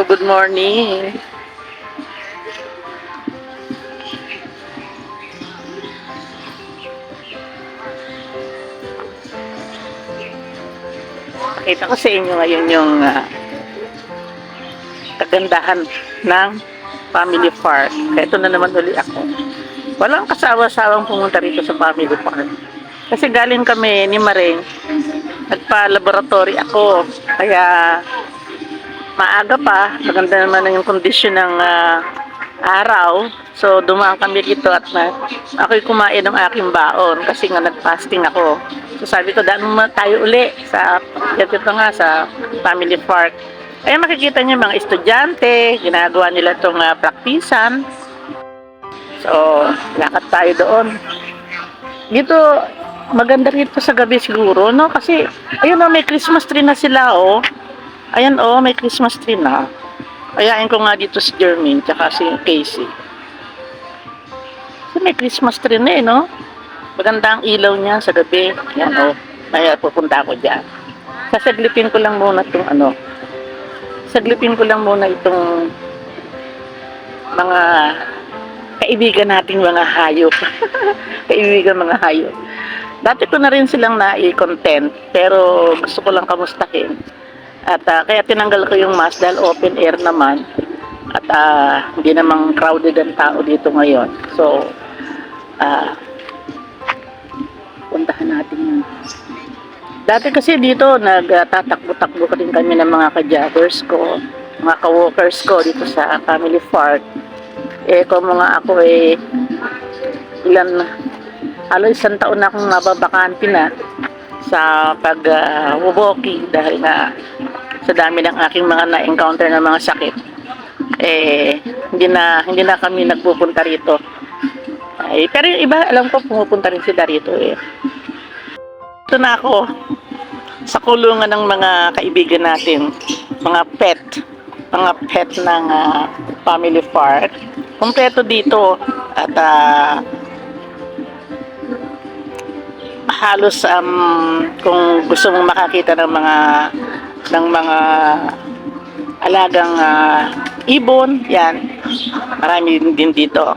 Hello, good morning. Pakita ko sa inyo ngayon yung ah, kagandahan ng family park. Kaya ito na naman uli ako. Walang kasawa-sawang pumunta rito sa family park. Kasi galing kami ni Maring, nagpa-laboratory ako. Kaya maaga pa, maganda naman yung kondisyon ng ah, araw. So, dumaan kami dito at na, ako'y kumain ng aking baon kasi nga nag-fasting ako. So, sabi ko, daan mo tayo uli sa, dito nga, sa family park. Ay, makikita niyo mga estudyante, ginagawa nila itong uh, praktisan. So, lakad tayo doon. Dito, maganda rito sa gabi siguro, no? Kasi, ayun o, may Christmas tree na sila, oh. Ayan, oh, may Christmas tree na. Ayain ko nga dito si Jermaine, tsaka si Casey. Kasi may Christmas tree na eh, no? Maganda ang ilaw niya sa gabi. Yan, oh. May pupunta ako dyan. Sasaglipin ko lang muna itong ano. Saglipin ko lang muna itong mga kaibigan nating mga hayop. kaibigan mga hayop. Dati ko na rin silang nai-content, pero gusto ko lang kamustahin. At ah, kaya tinanggal ko yung mask dahil open air naman. At ah, hindi namang crowded ang tao dito ngayon. So, ah, puntahan natin yun. Dati kasi dito, nagtatakbo-takbo ka din kami ng mga ka-joggers ko, mga ka-walkers ko dito sa family park. Eh, kung mga ako eh, ilan, alo isang taon na akong nababakante na sa pag-walking dahil na sa dami ng aking mga na-encounter na mga sakit. Eh, hindi na, hindi na kami nagpupunta rito. Ay, pero yung iba, alam ko, pumupunta rin sila rito eh. Ito na ako sa kulungan ng mga kaibigan natin, mga pet, mga pet ng ah, family park. Kompleto dito at ah, halos um, kung gusto mong makakita ng mga ng mga alagang ah, ibon, yan. Marami din dito.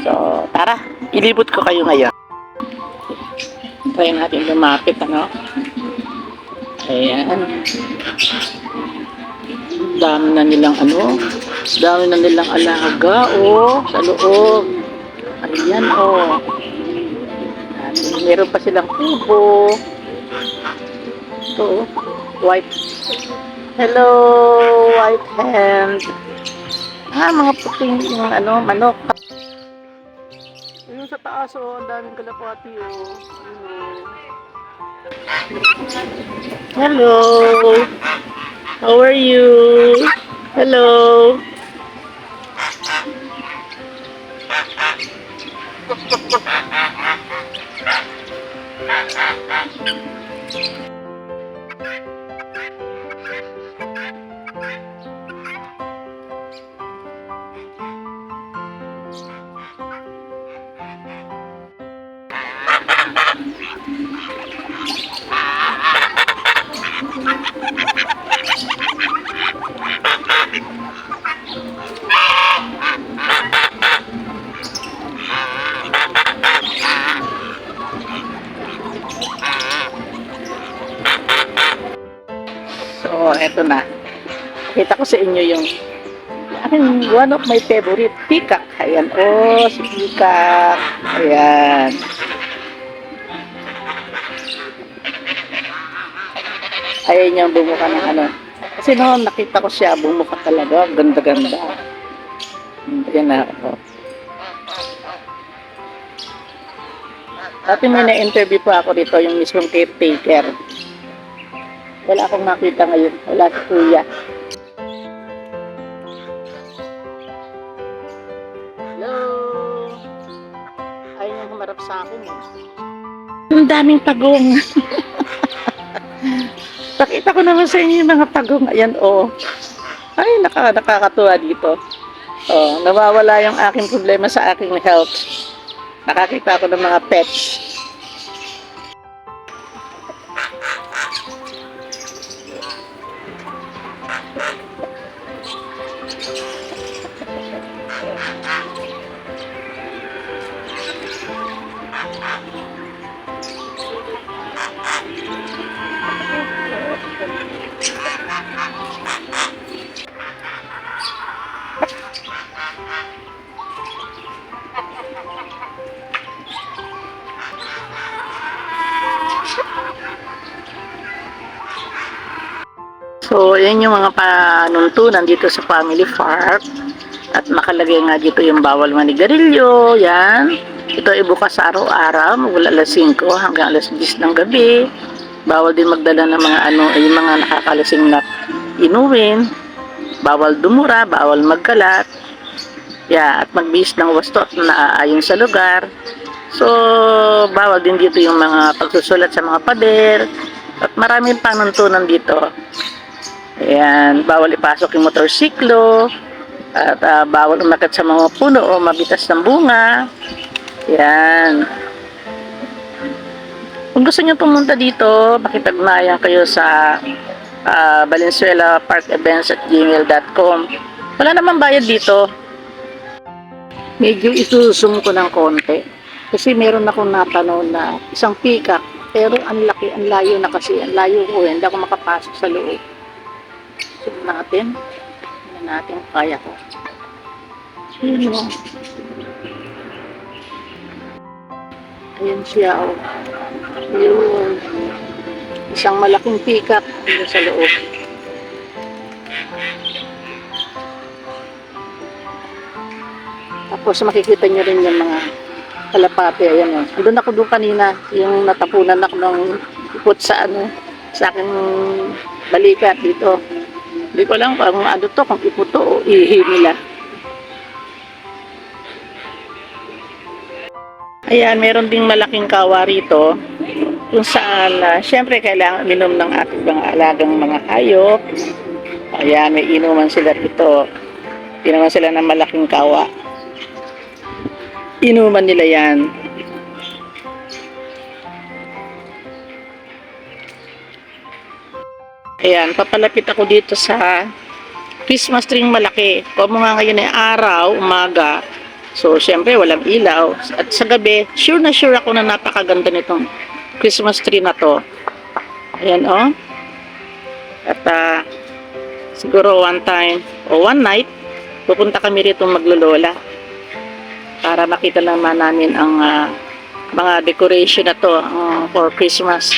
So, tara, ilibot ko kayo ngayon. Try natin lumapit, ano? Ayan. Dami na nilang ano, dami na nilang alaga, oh, sa loob. Ayan, oh. Meron pa silang kubo. Ito, oh, white. Hello, white hand. Ah, mga puting yung ano, manok. Yung sa taas, oh, ang daming kalapati, oh. Hello. Hello. How are you? Hello. So, eto na. Kita ko sa inyo yung one of my favorite, peacock. Ayan, oh, si peacock. Ayan. Ayaw niyang bumuka ng ano. Kasi noon nakita ko siya, bumuka talaga. Ganda-ganda. Ayan na ako. Dati may na-interview pa ako dito, yung mismong caretaker. Wala akong nakita ngayon. Wala si kuya. Hello? Ayaw niyang humarap sa akin eh. Ang daming tagong. Pakita ko naman sa inyo yung mga tagong. Ayan, oh. Ay, naka, nakakatuwa dito. Oh, nawawala yung aking problema sa aking health. Nakakita ako ng mga pets. Yan yung mga panuntunan dito sa family farm. At nakalagay nga dito yung bawal manigarilyo. Yan. Ito ay bukas araw-araw. Mula alas 5 hanggang alas 10 ng gabi. Bawal din magdala ng mga ano, yung mga nakakalasing na inuwin. Bawal dumura, bawal magkalat. Yeah, at magbihis ng wasto at naaayon sa lugar. So, bawal din dito yung mga pagsusulat sa mga pader. At maraming panuntunan dito. Ayan, bawal ipasok yung motorsiklo. At ah, bawal umakyat sa mga puno o mabitas ng bunga. Ayan. Kung gusto nyo pumunta dito, pakipagnayan kayo sa ah, Valenzuela Park Events at gmail.com. Wala namang bayad dito. Medyo isusum ko ng konti. Kasi meron akong napanood na isang peacock. Pero ang laki, ang layo na kasi. Ang layo ko, eh. hindi ako makapasok sa loob. Natin. Tignan natin kaya ko. Yun o. Ayan siya o. Yun. Isang malaking dito sa loob. Tapos makikita nyo rin yung mga kalapate. Ayan o. Andun ako doon kanina. Yung natapunan ako ng ipot sa ano, sa aking balikat dito. Hindi ko lang kung ano to, kung ipot to o ihi nila. Ayan, meron ding malaking kawa rito kung saan, uh, syempre, kailangan minom ng ating mga alagang mga hayop. Ayan, may inuman sila rito. Inuman sila ng malaking kawa. Inuman nila yan. Ayan, papalapit ako dito sa Christmas tree malaki. Kung nga ngayon ay araw, umaga, so syempre walang ilaw. At sa gabi, sure na sure ako na napakaganda nitong Christmas tree na to. Ayan oh. At ah, siguro one time o one night, pupunta kami rito maglolola para makita naman namin ang ah, mga decoration na to ah, for Christmas.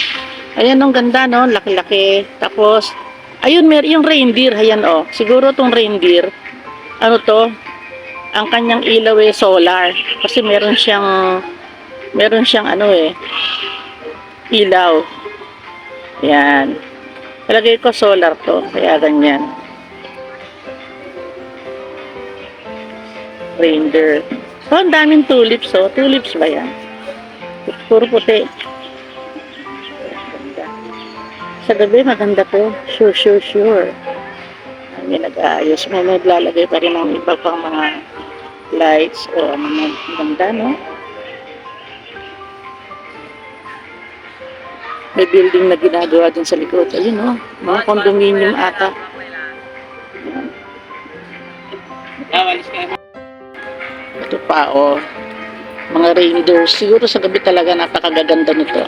Ayan, ang ganda, no? Laki-laki. Tapos, ayun, mer yung reindeer. Ayan, oh. Siguro tong reindeer, ano to? Ang kanyang ilaw eh, solar. Kasi meron siyang, meron siyang ano eh, ilaw. Ayan. Talagay ko solar to. Kaya ganyan. Reindeer. Oh, ang daming tulips, oh. Tulips ba yan? Puro puti. Sa gabi, maganda to. Sure, sure, sure. May nag-aayos. May naglalagay pa rin ng iba pang mga lights o ano na. Ganda, no? May building na ginagawa dun sa likod. Ayun, no? Mga condominium ata. Ito pa, oh. Mga reindeers. Siguro sa gabi talaga napakagaganda nito.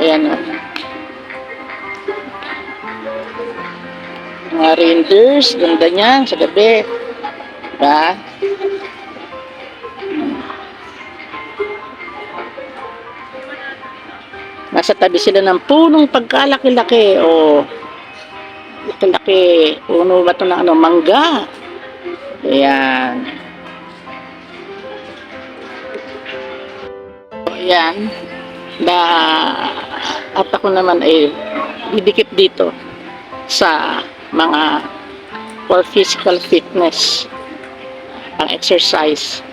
Ayan, oh. Mga reindeers. Ganda niyan sa gabi. Diba? Nasa tabi sila ng punong pagkalaki-laki. O, laki-laki. Puno ba ito ng ano? Mangga. Ayan. Ayan. Na, at ako naman ay didikit dito sa mga for physical fitness ang exercise.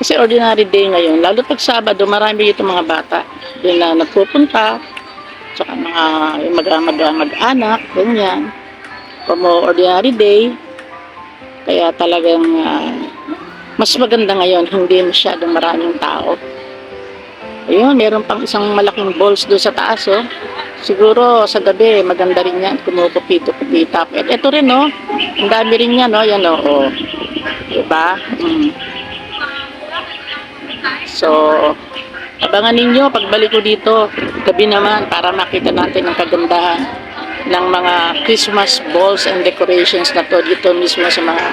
Kasi ordinary day ngayon, lalo pag Sabado, marami dito mga bata. Doon na nagpupunta, tsaka mga mag, mag, mag-anak, ganyan. Kung mo ordinary day, kaya talagang ah, mas maganda ngayon, hindi masyadong maraming tao. Ayun, meron pang isang malaking balls doon sa taas, oh. Siguro sa gabi, maganda rin yan, kumupupito-pupita. At ito rin, oh, ang dami rin yan, oh, yan, oh. Diba? Mm. So, abangan ninyo pagbalik ko dito, gabi naman, para makita natin ang kagandahan ng mga Christmas balls and decorations na to dito mismo sa mga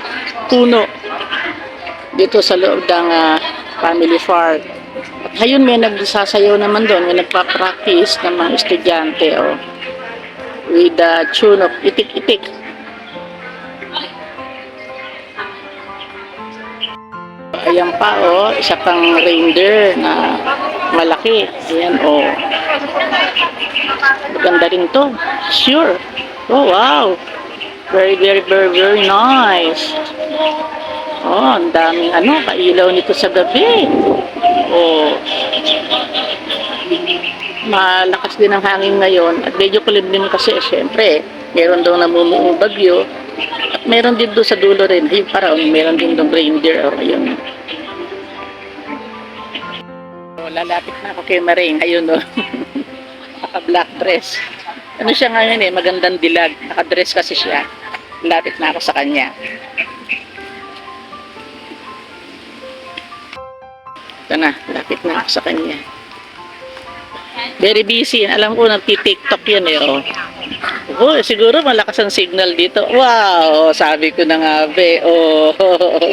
puno dito sa loob ng ah, family farm. Ayun, may nagsasayaw naman doon. May nagpa-practice ng mga estudyante, oh. With the tune of itik-itik. Ayan pa, oh. Isa pang reindeer na malaki. Ayan, oh. Maganda rin to. Sure. Oh, wow. Very, very, very, very nice. Oh, ang daming ano, kailaw nito sa gabi. Oh. Malakas din ang hangin ngayon. At medyo kulimlim kasi syempre meron daw namumuong bagyo. At meron din doon sa dulo rin. Ayun parang meron din doon reindeer. Oh, ayun. Oh, lalapit na ako kay Maring. Ayun oh naka black dress. Ano siya ngayon eh? Magandang dilag. Naka dress kasi siya. Lapit na ako sa kanya ito na lapit na ako sa kanya Very busy. Alam ko, nagti-tiktok yan eh. Oh. Oh, siguro malakas ang signal dito. Wow, sabi ko na nga, be. Oh.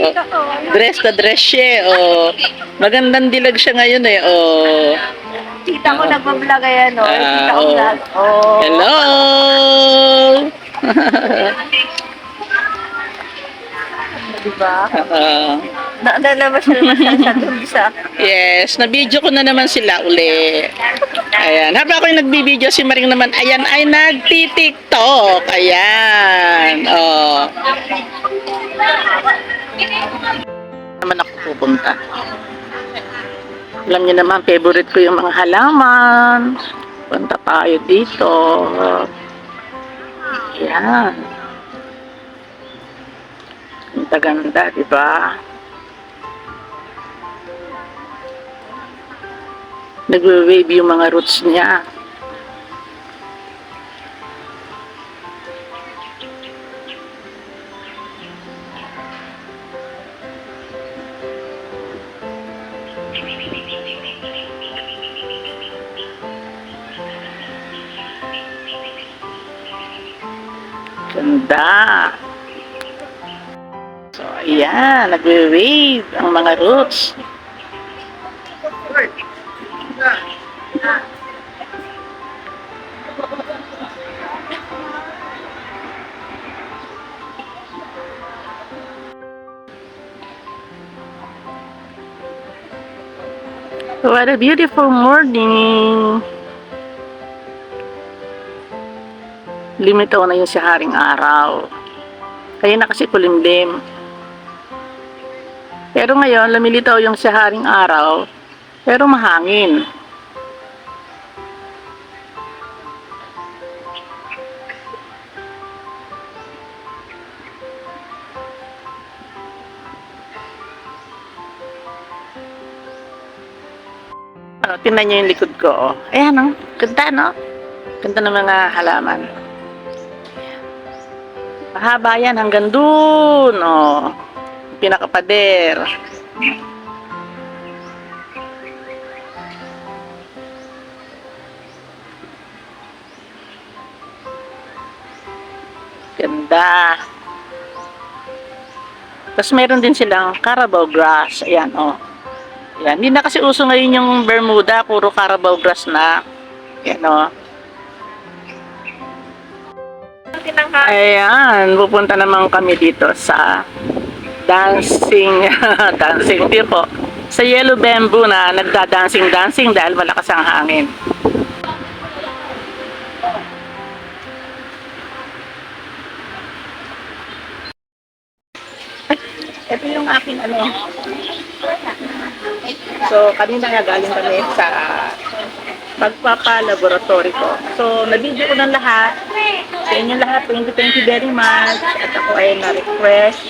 dress na dress siya. eh, Oh. Magandang dilag siya ngayon eh. Oh. Tita ko nagbablog ayan, no? Ah, Tita ko oh. vlog. Oh. Hello! Diba? Ah, Na, na, namasyal-masyal siya sa... yes, na-video ko na naman sila uli. Ayan. Habang ako yung nagbibideo, si Maring naman, ayan, ay nagti-tiktok. Ayan. Oh. naman ako pupunta. Alam niyo naman, favorite ko yung mga halaman. Punta tayo dito. Ayan. Ang ganda, di ba? Nagwe-wave yung mga roots niya. Ganda. So, ayan, nagwe-wave ang mga roots. What a beautiful morning! Limitaw na yun si Haring Araw. Kaya na kasi kulimlim. Pero ngayon, lumilitaw yung si Haring Araw, pero mahangin. Tingnan niyo yung likod ko. Oh. Ayan, oh. Ganda, no? Ganda ng mga halaman. Mahaba yan hanggang dun. Oh. Pinakapader. Ganda. Tapos meron din silang Carabao grass. Ayan, oh. Ayan. Hindi na kasi uso ngayon yung Bermuda. Puro Carabao grass na. Oh. Tinangka. Ayan, pupunta naman kami dito sa dancing, dancing di po, sa Yellow Bamboo na nagda-dancing-dancing dahil malakas ang hangin. Ito yung aking ano. So, kanina nga galing kami sa pagpapalaboratory ko. So, nabidyo ko ng lahat. Sa inyo lahat, thank you, thank you very much. At ako ay na-refresh.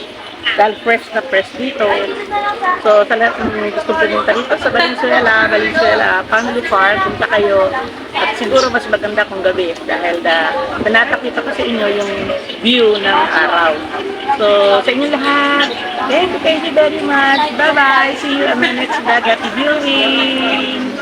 Dahil fresh na fresh dito. So, sa lahat ng gusto pumunta dito sa Valenzuela, Valenzuela Family Park, punta kayo. At siguro mas maganda kung gabi dahil da, pinatakita ko sa inyo yung view ng araw. So, sa inyo lahat, thank you, thank you very much. Bye-bye. See you on my next vlog. Happy viewing!